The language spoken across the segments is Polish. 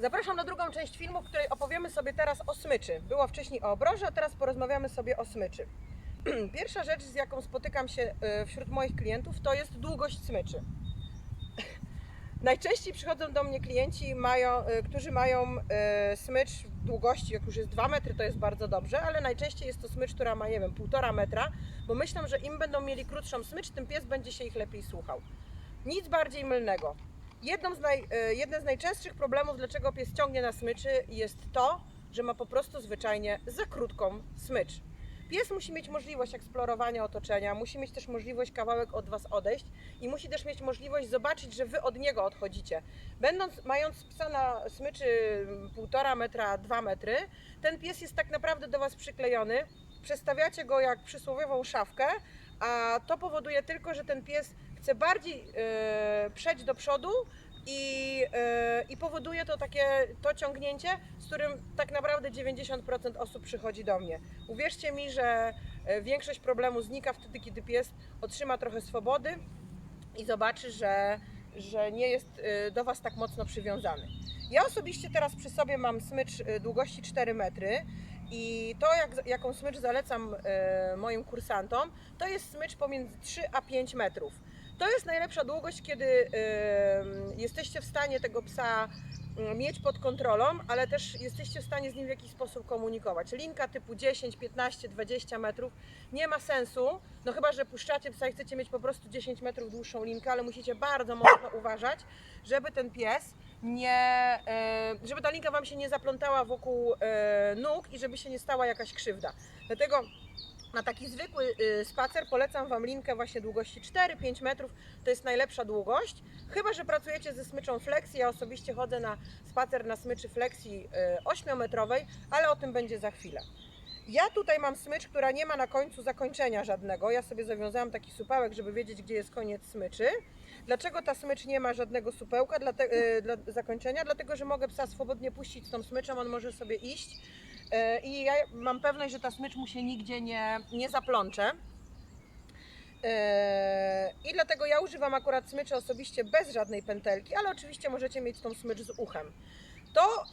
Zapraszam na drugą część filmu, w której opowiemy sobie teraz o smyczy. Było wcześniej o obroży, a teraz porozmawiamy sobie o smyczy. Pierwsza rzecz, z jaką spotykam się e, wśród moich klientów, to jest długość smyczy. Najczęściej przychodzą do mnie klienci, mają, e, którzy mają e, smycz długości, jak już jest 2 metry, to jest bardzo dobrze, ale najczęściej jest to smycz, która ma, nie wiem, 1,5 metra, bo myślą, że im będą mieli krótszą smycz, tym pies będzie się ich lepiej słuchał. Nic bardziej mylnego. Jedną z naj, e, jeden z najczęstszych problemów, dlaczego pies ciągnie na smyczy, jest to, że ma po prostu zwyczajnie za krótką smycz. Pies musi mieć możliwość eksplorowania otoczenia, musi mieć też możliwość kawałek od Was odejść i musi też mieć możliwość zobaczyć, że Wy od niego odchodzicie. Będąc, mając psa na smyczy 1,5 metra, 2 metry, ten pies jest tak naprawdę do Was przyklejony, przestawiacie go jak przysłowiową szafkę, a to powoduje tylko, że ten pies chce bardziej e, przejść do przodu i, e, i powoduje to takie to ciągnięcie, z którym tak naprawdę 90% osób przychodzi do mnie. Uwierzcie mi, że e, większość problemu znika wtedy, kiedy pies otrzyma trochę swobody i zobaczy, że, że nie jest do Was tak mocno przywiązany. Ja osobiście teraz przy sobie mam smycz długości 4 metry i to, jak, jaką smycz zalecam moim kursantom, to jest smycz pomiędzy 3 a 5 metrów. To jest najlepsza długość, kiedy jesteście w stanie tego psa e, mieć pod kontrolą, ale też jesteście w stanie z nim w jakiś sposób komunikować. Linka typu 10, 15, 20 metrów nie ma sensu, no chyba, że puszczacie psa i chcecie mieć po prostu 10 metrów dłuższą linkę, ale musicie bardzo mocno uważać, żeby ten pies nie, żeby ta linka Wam się nie zaplątała wokół e, nóg i żeby się nie stała jakaś krzywda. Dlatego na taki zwykły y, spacer polecam Wam linkę właśnie długości 4-5 metrów, to jest najlepsza długość. Chyba, że pracujecie ze smyczą flexi, ja osobiście chodzę na spacer na smyczy flexi 8-metrowej, ale o tym będzie za chwilę. Ja tutaj mam smycz, która nie ma na końcu zakończenia żadnego. Ja sobie zawiązałam taki supełek, żeby wiedzieć, gdzie jest koniec smyczy. Dlaczego ta smycz nie ma żadnego supełka dla, te, y, dla zakończenia? Dlatego, że mogę psa swobodnie puścić tą smyczą, on może sobie iść. Y, I ja mam pewność, że ta smycz mu się nigdzie nie, nie zaplącze. Yy, I dlatego ja używam akurat smyczy osobiście bez żadnej pętelki, ale oczywiście możecie mieć tą smycz z uchem. To,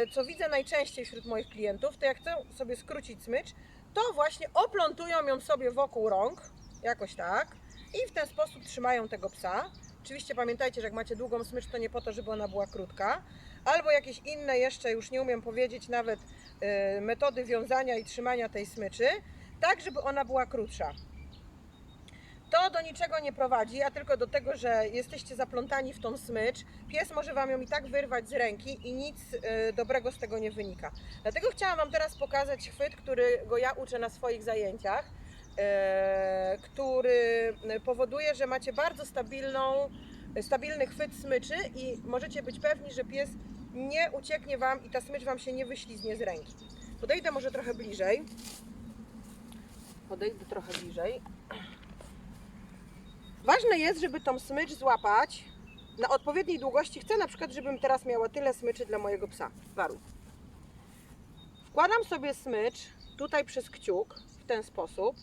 yy, co widzę najczęściej wśród moich klientów, to jak chcą sobie skrócić smycz, to właśnie oplątują ją sobie wokół rąk, jakoś tak, i w ten sposób trzymają tego psa. Oczywiście pamiętajcie, że jak macie długą smycz, to nie po to, żeby ona była krótka, albo jakieś inne jeszcze, już nie umiem powiedzieć nawet, yy, metody wiązania i trzymania tej smyczy, tak, żeby ona była krótsza. To do niczego nie prowadzi, a tylko do tego, że jesteście zaplątani w tą smycz. Pies może Wam ją i tak wyrwać z ręki i nic y, dobrego z tego nie wynika. Dlatego chciałam Wam teraz pokazać chwyt, którego ja uczę na swoich zajęciach, który powoduje, że macie bardzo stabilną, stabilny chwyt smyczy i możecie być pewni, że pies nie ucieknie Wam i ta smycz Wam się nie wyślizgnie z ręki. Podejdę może trochę bliżej. Podejdę trochę bliżej. Ważne jest, żeby tą smycz złapać na odpowiedniej długości. Chcę na przykład, żebym teraz miała tyle smyczy dla mojego psa. Waru. Wkładam sobie smycz tutaj przez kciuk w ten sposób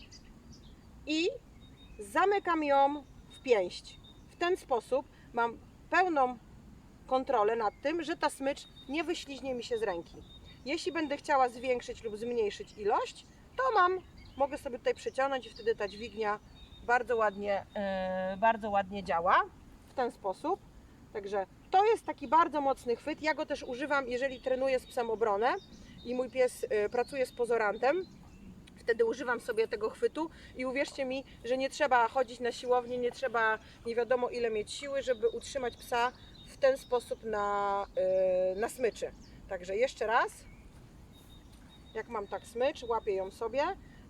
i zamykam ją w pięść. W ten sposób mam pełną kontrolę nad tym, że ta smycz nie wyśliźnie mi się z ręki. Jeśli będę chciała zwiększyć lub zmniejszyć ilość, to mam, mogę sobie tutaj przeciągnąć i wtedy ta dźwignia bardzo ładnie, e, bardzo ładnie działa w ten sposób. Także to jest taki bardzo mocny chwyt. Ja go też używam, jeżeli trenuję z psem obronę i mój pies e, pracuje z pozorantem. Wtedy używam sobie tego chwytu i uwierzcie mi, że nie trzeba chodzić na siłownię, nie trzeba nie wiadomo ile mieć siły, żeby utrzymać psa w ten sposób na, e, na smyczy. Także jeszcze raz. Jak mam tak smycz, łapię ją sobie.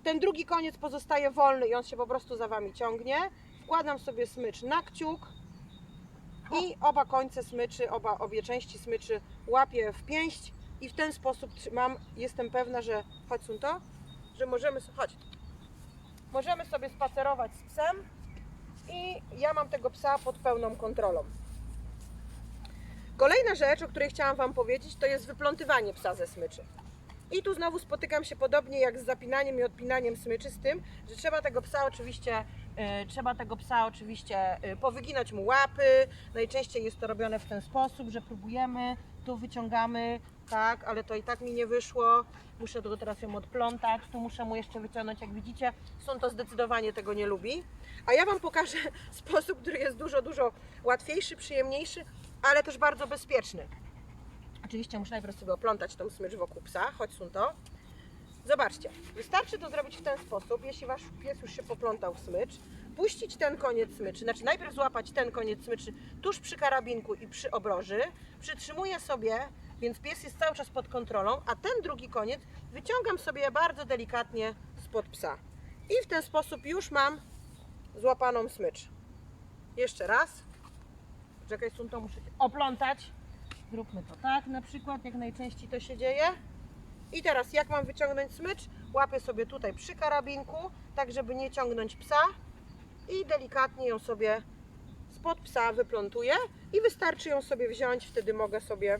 Ten drugi koniec pozostaje wolny i on się po prostu za Wami ciągnie. Wkładam sobie smycz na kciuk i oba końce smyczy, oba, obie części smyczy łapię w pięść i w ten sposób mam, jestem pewna, że chodź to, że możemy, chodź, możemy sobie spacerować z psem i ja mam tego psa pod pełną kontrolą. Kolejna rzecz, o której chciałam Wam powiedzieć, to jest wyplątywanie psa ze smyczy. I tu znowu spotykam się podobnie jak z zapinaniem i odpinaniem smyczy z tym, że trzeba tego psa oczywiście, e, trzeba tego psa oczywiście e, powyginać mu łapy. Najczęściej jest to robione w ten sposób, że próbujemy tu wyciągamy, tak, ale to i tak mi nie wyszło. Muszę tylko teraz ją odplątać, tu muszę mu jeszcze wyciągnąć, jak widzicie, są to zdecydowanie tego nie lubi. A ja Wam pokażę sposób, który jest dużo, dużo łatwiejszy, przyjemniejszy, ale też bardzo bezpieczny. Oczywiście muszę najpierw sobie oplątać tą smycz wokół psa, chodź to. Zobaczcie, wystarczy to zrobić w ten sposób, jeśli Wasz pies już się poplątał w smycz, puścić ten koniec smyczy, znaczy najpierw złapać ten koniec smyczy tuż przy karabinku i przy obroży, przytrzymuję sobie, więc pies jest cały czas pod kontrolą, a ten drugi koniec wyciągam sobie bardzo delikatnie spod psa. I w ten sposób już mam złapaną smycz. Jeszcze raz. Czekaj, to muszę oplątać. Zróbmy to tak na przykład, jak najczęściej to się dzieje. I teraz jak mam wyciągnąć smycz? Łapię sobie tutaj przy karabinku, tak żeby nie ciągnąć psa i delikatnie ją sobie spod psa wyplątuję i wystarczy ją sobie wziąć, wtedy mogę sobie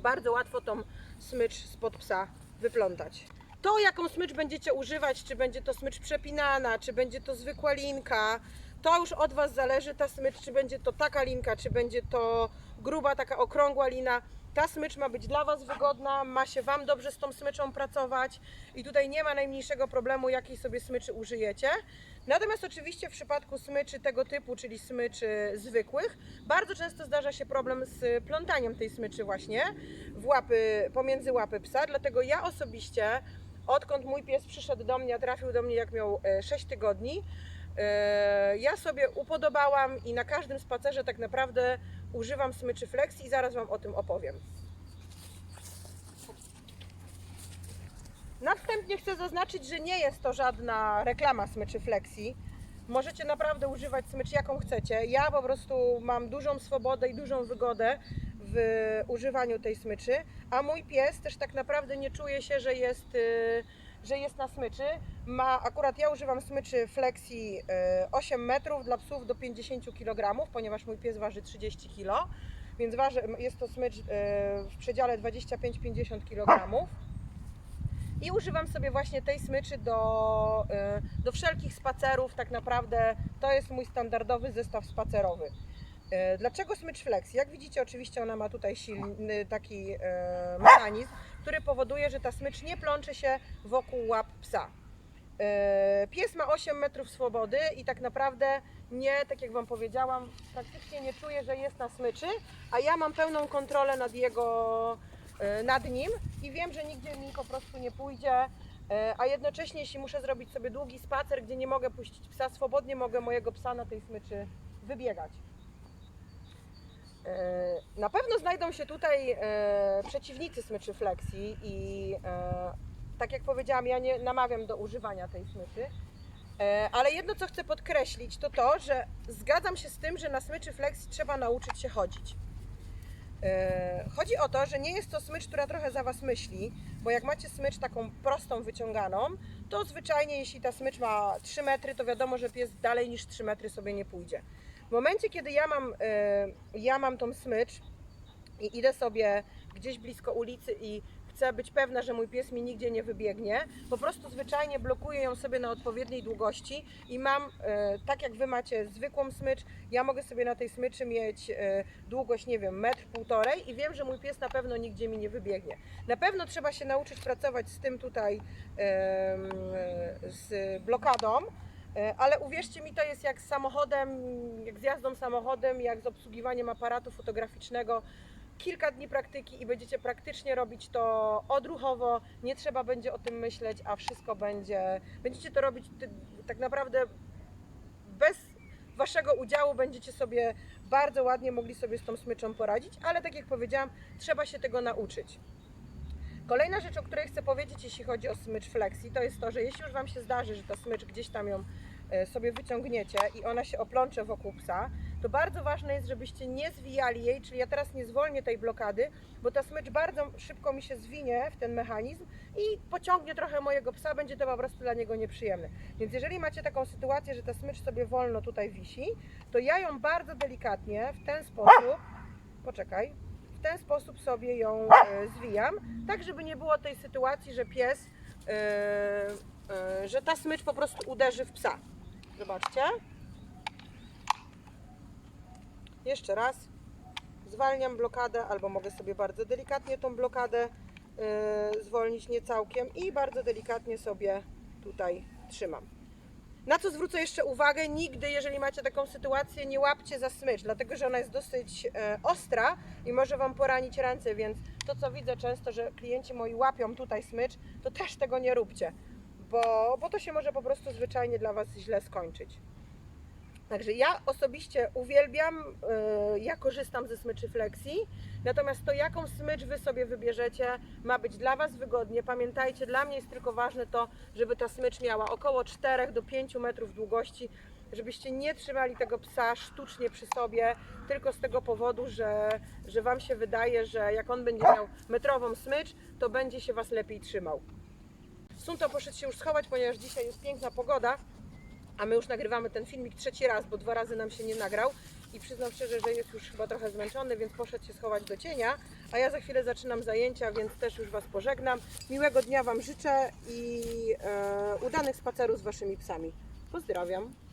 bardzo łatwo tą smycz spod psa wyplątać. To jaką smycz będziecie używać, czy będzie to smycz przepinana, czy będzie to zwykła linka, to już od Was zależy ta smycz, czy będzie to taka linka, czy będzie to gruba, taka okrągła lina. Ta smycz ma być dla Was wygodna, ma się Wam dobrze z tą smyczą pracować i tutaj nie ma najmniejszego problemu, jakiej sobie smyczy użyjecie. Natomiast oczywiście w przypadku smyczy tego typu, czyli smyczy zwykłych, bardzo często zdarza się problem z plątaniem tej smyczy właśnie w łapy, pomiędzy łapy psa, dlatego ja osobiście, odkąd mój pies przyszedł do mnie, trafił do mnie jak miał e, 6 tygodni, e, ja sobie upodobałam i na każdym spacerze tak naprawdę używam smyczy Flex i zaraz Wam o tym opowiem. Następnie chcę zaznaczyć, że nie jest to żadna reklama smyczy Flexi. Możecie naprawdę używać smycz jaką chcecie. Ja po prostu mam dużą swobodę i dużą wygodę w używaniu tej smyczy, a mój pies też tak naprawdę nie czuje się, że jest, y, że jest na smyczy. Ma, akurat ja używam smyczy Flexi y, 8 metrów dla psów do 50 kg, ponieważ mój pies waży 30 kg, więc waży, jest to smycz y, w przedziale 25-50 kg. I używam sobie właśnie tej smyczy do, y, do wszelkich spacerów. Tak naprawdę to jest mój standardowy zestaw spacerowy. Dlaczego smycz Flex? Jak widzicie, oczywiście ona ma tutaj silny taki mechanizm, który powoduje, że ta smycz nie plącze się wokół łap psa. Y, Pies ma 8 metrów swobody i tak naprawdę nie, tak jak Wam powiedziałam, praktycznie nie czuje, że jest na smyczy, a ja mam pełną kontrolę nad jego, y, nad nim i wiem, że nigdzie mi po prostu nie pójdzie, y, a jednocześnie jeśli muszę zrobić sobie długi spacer, gdzie nie mogę puścić psa swobodnie, mogę mojego psa na tej smyczy wybiegać. Y, Na pewno znajdą się tutaj y, przeciwnicy smyczy Flexi i y, tak jak powiedziałam, ja nie namawiam do używania tej smyczy. E, Ale jedno, co chcę podkreślić, to to, że zgadzam się z tym, że na smyczy flexi trzeba nauczyć się chodzić. E, Chodzi o to, że nie jest to smycz, która trochę za Was myśli, bo jak macie smycz taką prostą, wyciąganą, to zwyczajnie jeśli ta smycz ma 3 metry, to wiadomo, że pies dalej niż 3 metry sobie nie pójdzie. W momencie, kiedy ja mam, e, ja mam tą smycz i idę sobie gdzieś blisko ulicy i chcę być pewna, że mój pies mi nigdzie nie wybiegnie, po prostu zwyczajnie blokuję ją sobie na odpowiedniej długości i mam, e, tak jak Wy macie zwykłą smycz, ja mogę sobie na tej smyczy mieć e, długość, nie wiem, metr, półtorej i wiem, że mój pies na pewno nigdzie mi nie wybiegnie. Na pewno trzeba się nauczyć pracować z tym tutaj, z blokadą, Ale uwierzcie mi, to jest jak z samochodem, jak z jazdą samochodem, jak z obsługiwaniem aparatu fotograficznego. Kilka dni praktyki i będziecie praktycznie robić to odruchowo, nie trzeba będzie o tym myśleć, a wszystko będzie, będziecie to robić tak naprawdę bez waszego udziału, będziecie sobie bardzo ładnie mogli sobie z tą smyczą poradzić, ale tak jak powiedziałam, trzeba się tego nauczyć. Kolejna rzecz, o której chcę powiedzieć, jeśli chodzi o smycz flexi, to jest to, że jeśli już Wam się zdarzy, że ta smycz gdzieś tam ją e, sobie wyciągniecie i ona się oplącze wokół psa, to bardzo ważne jest, żebyście nie zwijali jej, czyli ja teraz nie zwolnię tej blokady, bo ta smycz bardzo szybko mi się zwinie w ten mechanizm i pociągnie trochę mojego psa, będzie to po prostu dla niego nieprzyjemne. Więc jeżeli macie taką sytuację, że ta smycz sobie wolno tutaj wisi, to ja ją bardzo delikatnie w ten sposób, poczekaj, ten sposób sobie ją e, zwijam, tak żeby nie było tej sytuacji, że pies, e, e, że ta smycz po prostu uderzy w psa. Zobaczcie. Jeszcze raz. zwalniam blokadę, albo mogę sobie bardzo delikatnie tą blokadę zwolnić nie całkiem i bardzo delikatnie sobie tutaj trzymam. Na co zwrócę jeszcze uwagę, nigdy, jeżeli macie taką sytuację, nie łapcie za smycz, dlatego że ona jest dosyć e, ostra i może Wam poranić ręce, więc to co widzę często, że klienci moi łapią tutaj smycz, to też tego nie róbcie, bo, bo to się może po prostu zwyczajnie dla Was źle skończyć. Także ja osobiście uwielbiam, yy, ja korzystam ze smyczy Flexi, natomiast to jaką smycz Wy sobie wybierzecie ma być dla Was wygodnie. Pamiętajcie, dla mnie jest tylko ważne to, żeby ta smycz miała około 4 do 5 metrów długości, żebyście nie trzymali tego psa sztucznie przy sobie, tylko z tego powodu, że, że Wam się wydaje, że jak on będzie miał metrową smycz, to będzie się Was lepiej trzymał. Sunto poszedł się już schować, ponieważ dzisiaj jest piękna pogoda, a my już nagrywamy ten filmik trzeci raz, bo dwa razy nam się nie nagrał i przyznam szczerze, że jest już chyba trochę zmęczony, więc poszedł się schować do cienia, a ja za chwilę zaczynam zajęcia, więc też już Was pożegnam. Miłego dnia Wam życzę i e, udanych spacerów z Waszymi psami. Pozdrawiam.